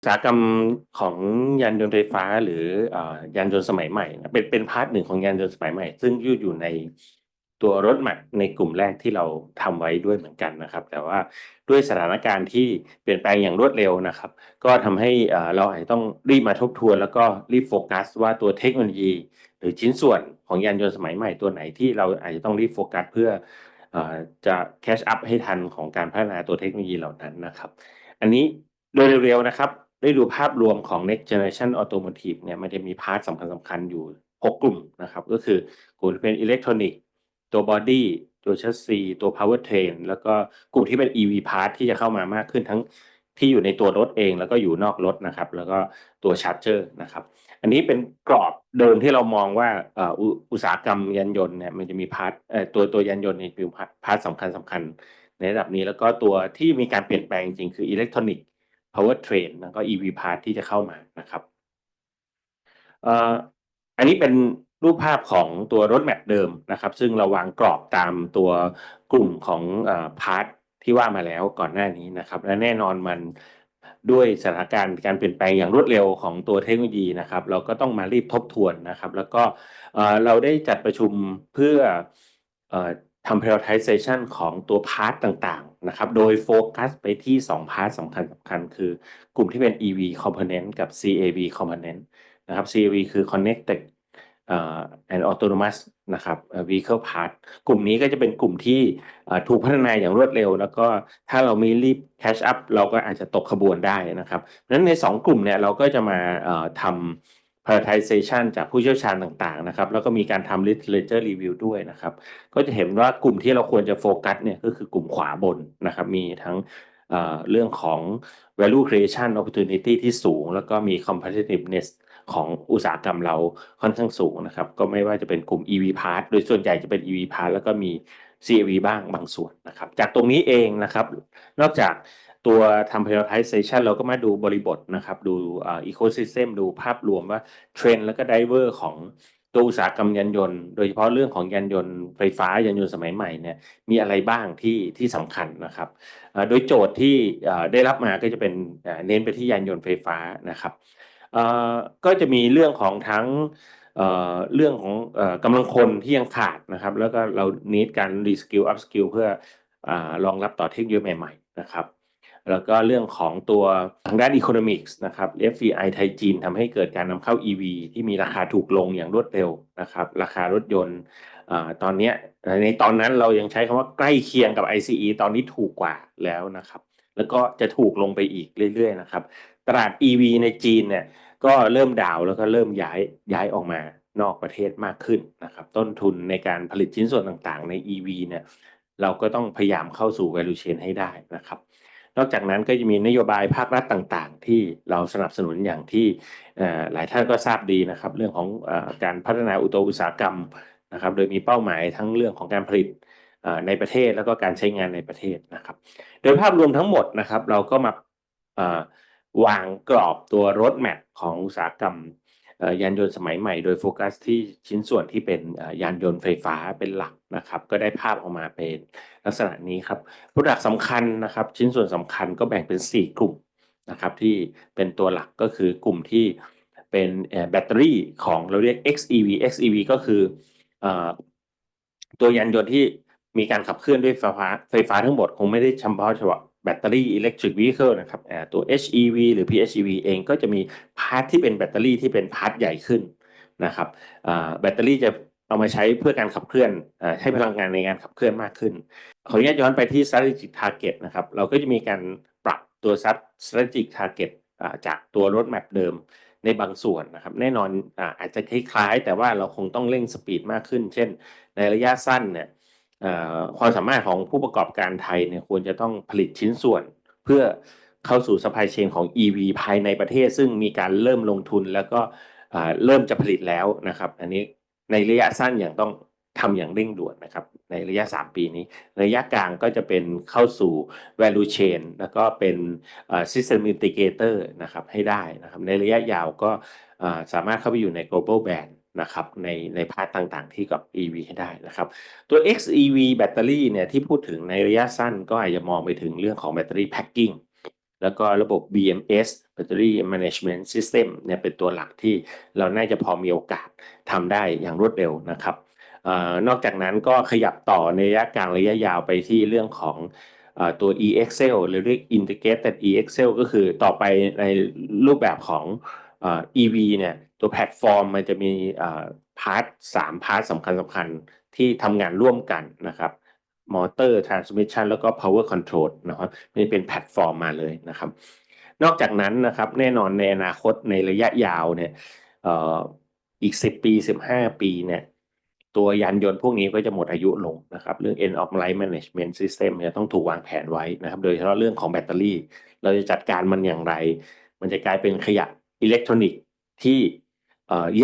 อุตสาหกรรมของยานยนต์ไฟฟ้าหรืออยานยนต์สมัยใหม่นะเป็นเป็นพาร์ทหนึ่งของยานยนต์สมัยใหม่ ซึ่งอยู่อยู่ในตัวรถแมพในกลุ่มแรกที่เราทำไว้ด้วยเหมือนกันนะครับ แต่ว่าด้วยสถานการณ์ที่เปลี่ยนแปลงอย่างรวดเร็วนะครับ ก็ทำให้เราอาจจะต้องรีบมาทบทวน แล้วก็รีบโฟกัส ว่าตัวเทคโนโลยี หรือชิ้นส่วนของยานยนต์สมัยใหม่ตัวไหนที่เราอาจจะต้องรีบโฟกัสเพื่ออจะแคชอัพให้ทันของการพัฒนาตัวเทคโนโลยีเหล่านั้นนะครับ อันนี้โดยเร็วๆนะครับ ได้ดูภาพรวมของ next generation automotive เนี่ยมันจะมีพาร์ทสำคัญสำคัญอยู่ 6 กลุ่มนะครับ ก็คือกลุ่มที่เป็นอิเล็กทรอนิกส์ตัวบอดี้ตัวชัสซีตัว power train แล้วก็กลุ่มที่เป็น EV part ที่จะเข้ามามากขึ้นทั้งที่อยู่ในตัวรถเองแล้วก็อยู่นอกรถนะครับ แล้วก็ตัวชาร์จเจอร์นะครับ อันนี้เป็นกรอบเดิมที่เรามองว่าอ,อุตสาหกรรมยานยนต์เนี่ยมันจะมีพาร์ทตัวตัวยานยนต์เนี่ยมีพาร์ทสำคัญสำคัญในระดับนี้แล้วก็ตัวที่มีการเปลี่ยนแปลงจริงคืออิเล็กทรอนิกส์ power train แล้วก็ EV part ที่จะเข้ามานะครับอันนี้เป็นรูปภาพของตัวรถแมพเดิมนะครับ ซึ่งเราวางกรอบตามตัวกลุ่มของพาร์ทที่ว่ามาแล้วก่อนหน้านี้นะครับ และแน่นอนมันด้วยสถานการณ์การเปลี่ยนแปลงอย่างรวดเร็วของตัวเทคโนโลยีนะครับ เราก็ต้องมารีบทบทวนนะครับ แล้วก็เราได้จัดประชุมเพื่ออ ทำ prioritization ของตัวพาร์ทต่างๆนะครับ โดยโฟกัสไปที่ 2 พาร์ทสำคัญสำคัญคือกลุ่มที่เป็น EV component กับ CAV component นะครับ CAV คือ connected and autonomous นะครับ vehicle part กลุ่มนี้ก็จะเป็นกลุ่มที่ถูกพัฒนาอย่างรวดเร็ว แล้วก็ถ้าเราม่รีบ catch up เราก็อาจจะตกขบวนได้นะครับเพราะฉะนั้นใน 2 กลุ่มเนี่ยเราก็จะมาทำ prioritization จากผู้เชี่ยวชาญต่างๆนะครับ แล้วก็มีการทำ literature review ด้วยนะครับ ก็จะเห็นว่ากลุ่มที่เราควรจะโฟกัสเนี่ยก็คือกลุ่มขวาบนนะครับ มีทั้งเเรื่องของ value creation opportunity ที่สูง แล้วก็มี competitiveness ของอุตสาหกรรมเราค่อนข้างสูงนะครับ ก็ไม่ว่าจะเป็นกลุ่ม EV part โดยส่วนใหญ่จะเป็น EV part แล้วก็มี CAV บ้างบางส่วนนะครับ จากตรงนี้เองนะครับ นอกจาก ตัวทำ prioritization เราก็มาดูบริบทนะครับ ดูอ่อ ecosystem ดูภาพรวมว่าเทรนด์แล้วก็ driver ของตัวอุตสาหกรรมยานยนต์ โดยเฉพาะเรื่องของยานยนต์ไฟฟ้ายานยนต์สมัยใหม่เนี่ยมีอะไรบ้างที่ที่สำคัญนะครับ โดยโจทย์ที่ได้รับมาก็จะเป็นเน้นไปที่ยานยนต์ไฟฟ้านะครับอ่อก็จะมีเรื่องของทั้งเอ่อเรื่องของอ่อกำลังคนที่ยังขาดนะครับ แล้วก็เรา need การ reskill upskill เพื่ออ่ารองรับต่อเทคโนโลยีใหม่ๆนะครับ แล้วก็เรื่องของตัวทางด้าน Economics นะครับ FDI ไทยจีนทำให้เกิดการนำเข้า EV ที่มีราคาถูกลงอย่างรวดเร็วนะครับ ราคารถยนต์ตอนนี้ในตอนนั้นเรายังใช้คำว่าใกล้เคียงกับ ICE ตอนนี้ถูกกว่าแล้วนะครับ แล้วก็จะถูกลงไปอีกเรื่อยๆนะครับ ตลาด EV ในจีนเนี่ยก็เริ่มดาวแล้วก็เริ่มย้ายย้ายออกมานอกประเทศมากขึ้นนะครับ ต้นทุนในการผลิตชิ้นส่วนต่างๆ ใน EV เนี่ยเราก็ต้องพยายามเข้าสู่ value chain ให้ได้นะครับ นอกจากนั้นก็จะมีนโยบายภาครัฐต่างๆ ที่เราสนับสนุนอย่างที่หลายท่านก็ทราบดีนะครับ เรื่องของอการพัฒนาอุตสาหกรรมนะครับ โดยมีเป้าหมายทั้งเรื่องของการผลิตในประเทศแล้วก็การใช้งานในประเทศนะครับ โดยภาพรวมทั้งหมดนะครับ เราก็มาวางกรอบตัวรถแมพของอุตสาหกรรม ยานยนต์สมัยใหม่โดยโฟกัสที่ชิ้นส่วนที่เป็นยานยนต์ไฟฟ้าเป็นหลักนะครับ ก็ได้ภาพออกมาเป็นลักษณะนี้ครับ Product สำคัญนะครับ ชิ้นส่วนสำคัญก็แบ่งเป็น 4 กลุ่มนะครับที่เป็นตัวหลักก็คือกลุ่มที่เป็นแบตเตอรี่ของเราเรียก XEV XEV ก็คืออตัวยานยนต์ที่มีการขับเคลื่อนด้วยไฟฟ้าไฟฟ้าทั้งหมดคงไม่ได้เฉพาะเฉพาะ แบตเตอรี่ electric vehicle นะครับตัว HEV หรือ PHEV เองก็จะมีพาร์ทที่เป็นแบตเตอรี่ที่เป็นพาร์ทใหญ่ขึ้นนะครับแบตเตอรี่จะเอามาใช้เพื่อการขับเคลื่อนอให้พลังงานในการขับเคลื่อนมากขึ้น ขออนุญาตย้อนไปที่ strategic target นะครับ เราก็จะมีการปรับตัว strategic target จากตัว roadmap เดิมในบางส่วนนะครับ แน่นอนอาจจะคล้ายๆ แต่ว่าเราคงต้องเร่งสปีดมากขึ้น เช่น ในระยะสั้นเนี่ย ความสามารถของผู้ประกอบการไทยเนี่ยควรจะต้องผลิตชิ้นส่วน เพื่อเข้าสู่ supply chain ของ EV ภายในประเทศ ซึ่งมีการเริ่มลงทุนแล้วก็เริ่มจะผลิตแล้วนะครับ อันนี้ในระยะสั้นอย่างต้องทำอย่างเร่งด่วนนะครับ ในระยะ 3 ปีนี้ ระยะกลางก็จะเป็นเข้าสู่ value chain แล้วก็เป็น system integrator นะครับให้ได้นะครับ ในระยะยาวก็สามารถเข้าไปอยู่ใน global band นะครับในในพาร์ทต่างๆ ที่กับ EV ให้ได้นะครับ ตัว XEV แบตเตอรี่เนี่ยที่พูดถึงในระยะสั้นก็อาจจะมองไปถึงเรื่องของแบตเตอรี่แพ็คกิ้งแล้วก็ระบบ BMS Battery Management System เนี่ยเป็นตัวหลักที่เราน่าจะพอมีโอกาสทำได้อย่างรวดเร็วนะครับออนอกจากนั้นก็ขยับต่อในระยะกลางระยะยาวไปที่เรื่องของอตัว e-Excel หรือเรียก Integrated e-Excel ก็คือต่อไปในรูปแบบของ EV เนี่ยตัวแพลตฟอร์มมันจะมีพาร์ทสามพาร์ทสำคัญสำคัญที่ทำงานร่วมกันนะครับมอเตอร์ transmission แล้วก็ power control นะครับนี่เป็นแพลตฟอร์มมาเลยนะครับ นอกจากนั้นนะครับแน่นอนในอนาคตในระยะยาวเนี่ยอีก 10 ปี 15 ปีเนี่ยตัวยานยนต์พวกนี้ก็จะหมดอายุลงนะครับ เรื่อง end of life management system จะต้องถูกวางแผนไว้นะครับ โดยเฉพาะเรื่องของแบตเตอรี่ เราจะจัดการมันอย่างไร มันจะกลายเป็นขยะ อิเล็กทรอนิกส์ที่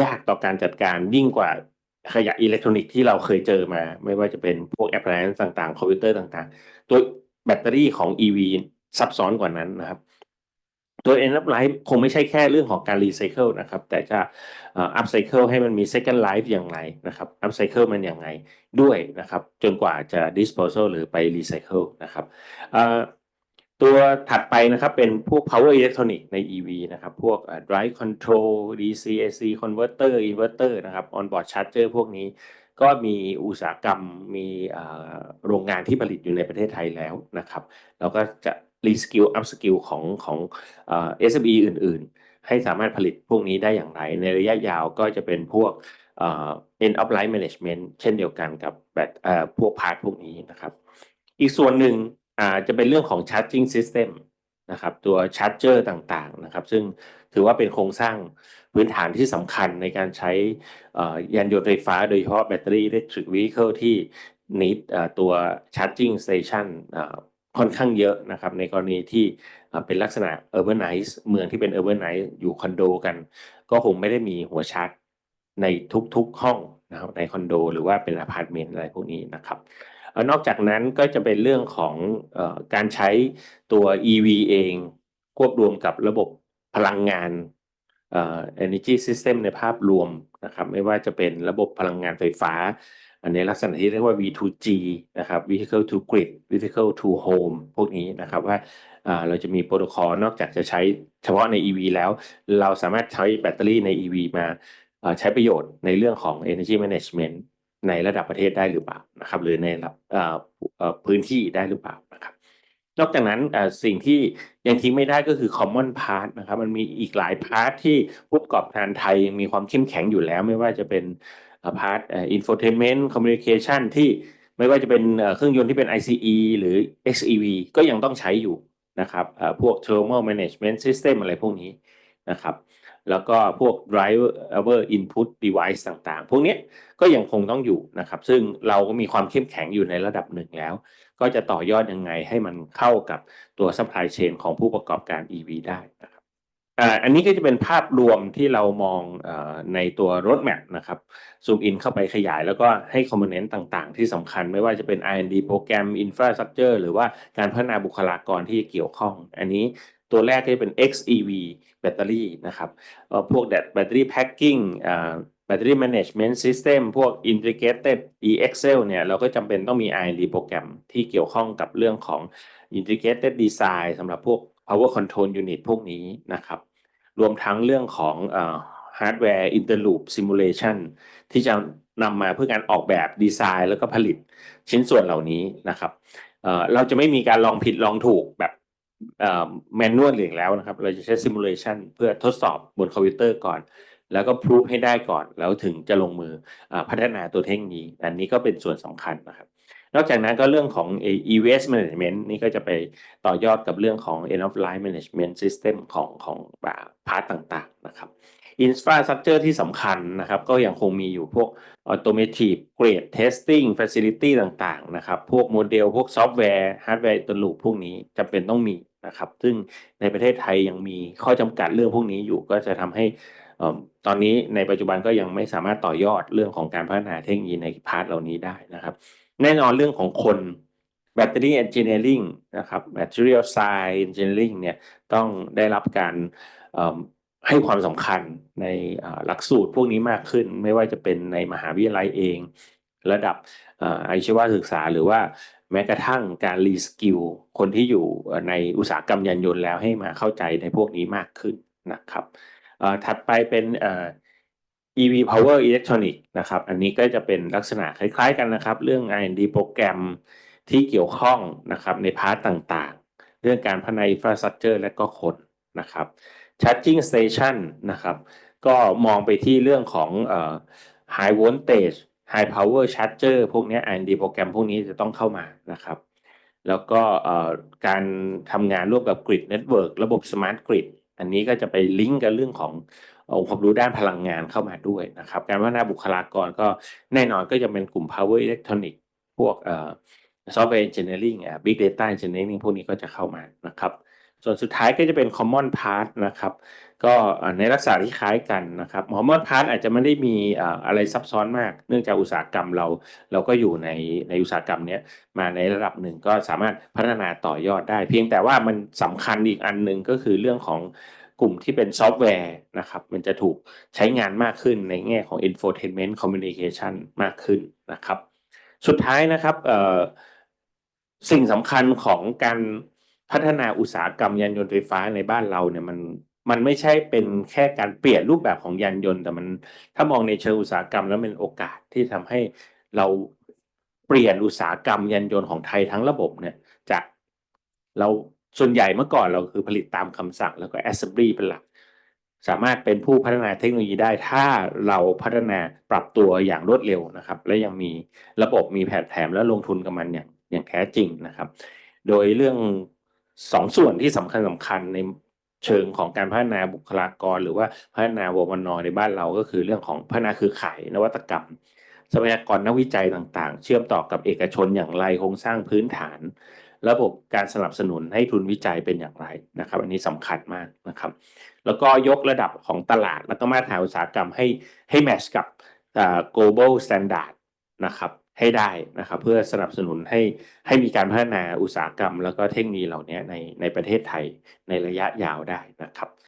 ยากต่อการจัดการยิ่งกว่าขยะอิเล็กทรอนิกส์ที่เราเคยเจอมา ไม่ว่าจะเป็นพวกแอปพลิเคชันต่างๆ คอมพิวเตอร์ต่างๆ ตัวแบตเตอรี่ของ EV ซับซ้อนกว่านั้นนะครับ ตัว end of life คงไม่ใช่แค่เรื่องของการรีไซเคิลนะครับ แต่จะอ่อ up cycle ให้มันมี second life อย่างไรนะครับ up cycle มันอย่างไรด้วยนะครับ จนกว่าจะ disposal หรือไป recycle นะครับ ตัวถัดไปนะครับเป็นพวก power electronic ใน EV นะครับ พวก drive control DC AC converter inverter นะครับ onboard charger พวกนี้ก็มีอุตสาหกรรมมีโรงงานที่ผลิตอยู่ในประเทศไทยแล้วนะครับเราก็จะรีสกิลอัพสกิลของของเอ่อ SME อื่น ๆ ให้สามารถผลิตพวกนี้ได้อย่างไร ในระยะยาวก็จะเป็นพวก end of life management เช่นเดียวกันกับแบบพวกพาร์ทพวกนี้นะครับ อีกส่วนหนึ่ง อ่าจะเป็นเรื่องของ charging system นะครับตัว charger ต่างๆนะครับ ซึ่งถือว่าเป็นโครงสร้างพื้นฐานที่สำคัญในการใช้ยานยนต์ไฟฟ้าโดยเฉพาะแบตเตอรี่ electric vehicle ที่ need ตัว charging station ค่อนข้างเยอะนะครับ ในกรณีที่เป็นลักษณะ urbanize เมืองที่เป็น urbanize อยู่คอนโดกัน ก็คงไม่ได้มีหัวชาร์จในทุกๆห้องนะครับในคอนโด หรือว่าเป็นอพาร์ตเมนต์อะไรพวกนี้นะครับ นอกจากนั้นก็จะเป็นเรื่องของอการใช้ตัว EV เอง ควบรวมกับระบบพลังงานเอ่อ energy system ในภาพรวมนะครับไม่ว่าจะเป็นระบบพลังงานไฟฟ้า อันในลักษณะที่เรียกว่า V2G นะครับ Vehicle to Grid Vehicle to Home พวกนี้นะครับว่าเราจะมีโปรโตคอลนอกจากจะใช้เฉพาะใน EV แล้ว เราสามารถใช้แบตเตอรี่ใน EV มาใช้ประโยชน์ในเรื่องของ Energy Management ในระดับประเทศได้หรือเปล่านะครับ หรือในระดับพื้นที่ได้หรือเปล่านะครับ นอกจากนั้นสิ่งที่ยังทิ้งไม่ได้ก็คือ common part นะครับมันมีอีกหลายพาร์ทที่ผู้ประกอบการไทยยังมีความเข้มแข็งอยู่แล้ว ไม่ว่าจะเป็นพาร์ท infotainment communication ที่ไม่ว่าจะเป็นเครื่องยนต์ที่เป็น ICE หรือ XEV ก็ยังต้องใช้อยู่นะครับพวก thermal management system อะไรพวกนี้นะครับ แล้วก็พวก driver input device ต่างๆ พวกนี้ก็ยังคงต้องอยู่นะครับ ซึ่งเราก็มีความเข้มแข็งอยู่ในระดับหนึ่งแล้ว ก็จะต่อยอดยังไงให้มันเข้ากับตัว supply chain ของผู้ประกอบการ EV ได้นะครับอันนี้ก็จะเป็นภาพรวมที่เรามองในตัว roadmap นะครับซูมอินเข้าไปขยายแล้วก็ให้ component ต่างๆ ที่สำคัญไม่ว่าจะเป็น R&D โปรแกรม infrastructure หรือว่าการพัฒนาบุคลากรที่เกี่ยวข้อง อันนี้ ตัวแรกก็จะเป็น XEV แบตเตอรี่นะครับพวกแบตเตอรี่ packing อ่า Battery Management System พวก Integrated e-Excel เนี่ยเราก็จำเป็นต้องมี R&D โปรแกรมที่เกี่ยวข้องกับเรื่องของ Integrated Design สำหรับพวก Power Control Unit พวกนี้นะครับ รวมทั้งเรื่องของเอ่อ Hardware Interloop Simulation ที่จะนำมาเพื่อการออกแบบดีไซน์แล้วก็ผลิตชิ้นส่วนเหล่านี้นะครับเเราจะไม่มีการลองผิดลองถูกแบบ แมนนวลอีกแล้วนะครับ เราจะใช้ซิมูเลชันเพื่อทดสอบบนคอมพิวเตอร์ก่อน แล้วก็พิสูฟให้ได้ก่อน แล้วถึงจะลงมืออพัฒนาตัวเทคโนโลยีอันนี้ก็เป็นส่วนสำคัญนะครับ นอกจากนั้นก็เรื่องของ EWS management นี่ก็จะไปต่อยอดกับเรื่องของ end of life management system ของของพาร์ทต่างๆนะครับ infrastructure ที่สำคัญนะครับ ก็ยังคงมีอยู่พวก automotive grade testing facility ต่างๆ นะครับ พวกโมเดล พวกซอฟต์แวร์ hardware ตัวลูปพวกนี้จำเป็นต้องมีนะครับ ซึ่งในประเทศไทยยังมีข้อจำกัดเรื่องพวกนี้อยู่ ก็จะทำให้ตอนนี้ในปัจจุบันก็ยังไม่สามารถต่อยอดเรื่องของการพัฒนาเทคโนโลยีในพาร์ทเหล่านี้ได้นะครับ แน่นอนเรื่องของคน Battery Engineering นะครับ Material Science Engineering เนี่ยต้องได้รับการ ให้ความสำคัญในหลักสูตรพวกนี้มากขึ้น ไม่ว่าจะเป็นในมหาวิทยาลัยเอง ระดับอาชีวศึกษาหรือว่าแม้กระทั่งการรีสกิลคนที่อยู่ในอุตสาหกรรมยานยนต์แล้วให้มาเข้าใจในพวกนี้มากขึ้นนะครับถัดไปเป็น EV Power Electronic นะครับ อันนี้ก็จะเป็นลักษณะคล้ายๆกันนะครับ เรื่อง R&D โปรแกรมที่เกี่ยวข้องนะครับในพาร์ตต่างๆ เรื่องการพัฒนา Infrastructure และก็คนนะครับ Charging Station นะครับ ก็มองไปที่เรื่องของเอ่อ High Voltage High Power Charger พวกนี้ R&D โปรแกรมพวกนี้จะต้องเข้ามานะครับ แล้วก็เอ่อการทำงานร่วมกับ Grid Network ระบบ Smart Grid อันนี้ก็จะไปลิงก์กับเรื่องขององค์ความรู้ด้านพลังงานเข้ามาด้วยนะครับ การพัฒนาบุคลากรก็แน่นอนก็จะเป็นกลุ่ม Power Electronic พวกเอ่อ Software Engineering อะ Big Data Engineering พวกนี้ก็จะเข้ามานะครับ ส่วนสุดท้ายก็จะเป็น Common Part นะครับ ก็ในลักษณะที่คล้ายกันนะครับ Common Part อาจจะไม่ได้มีอะไรซับซ้อนมาก เนื่องจากอุตสาหกรรมเราเราก็อยู่ในในอุตสาหกรรมนี้มาในระดับหนึ่งก็สามารถพัฒนาต่อยอดได้ เพียงแต่ว่ามันสำคัญอีกอันหนึ่งก็คือเรื่องของกลุ่มที่เป็นซอฟต์แวร์นะครับ มันจะถูกใช้งานมากขึ้นในแง่ของ Infotainment Communication มากขึ้นนะครับ สุดท้ายนะครับสิ่งสำคัญของการ พัฒนาอุตสาหกรรมยานยนต์ไฟฟ้าในบ้านเราเนี่ยมันมันไม่ใช่เป็นแค่การเปลี่ยนรูปแบบของยานยนต์ แต่มันถ้ามองในเชิงอุตสาหกรรมแล้วเป็นโอกาสที่ทำให้เราเปลี่ยนอุตสาหกรรมยานยนต์ของไทยทั้งระบบเนี่ยจากเราส่วนใหญ่เมื่อก่อนเราคือผลิตตามคำสั่งแล้วก็ assembly เป็นหลัก สามารถเป็นผู้พัฒนาเทคโนโลยีได้ถ้าเราพัฒนาปรับตัวอย่างรวดเร็วนะครับ และยังมีระบบมีแผนแถมและลงทุนกับมันอย่างอย่างแท้จริงนะครับ โดยเรื่อง สองส่วนที่สำคัญสำคัญในเชิงของการพัฒนาบุคลากร หรือว่าพัฒนาววนในบ้านเราก็คือเรื่องของพัฒนาคือข่ายนวัตกรรมทรัพยากรนักวิจัยต่างๆ เชื่อมต่อกับเอกชนอย่างไรโครงสร้างพื้นฐาน ระบบการสนับสนุนให้ทุนวิจัยเป็นอย่างไรนะครับ อันนี้สำคัญมากนะครับ แล้วก็ยกระดับของตลาดแล้วก็มาตรฐานอุตสาหกรรมให้ให้แมชกับ global standard นะครับ ให้ได้นะครับ เพื่อสนับสนุนให้ให้มีการพัฒนาอุตสาหกรรม แล้วก็เทคโนโลยีเหล่านี้ในในประเทศไทยในระยะยาวได้นะครับ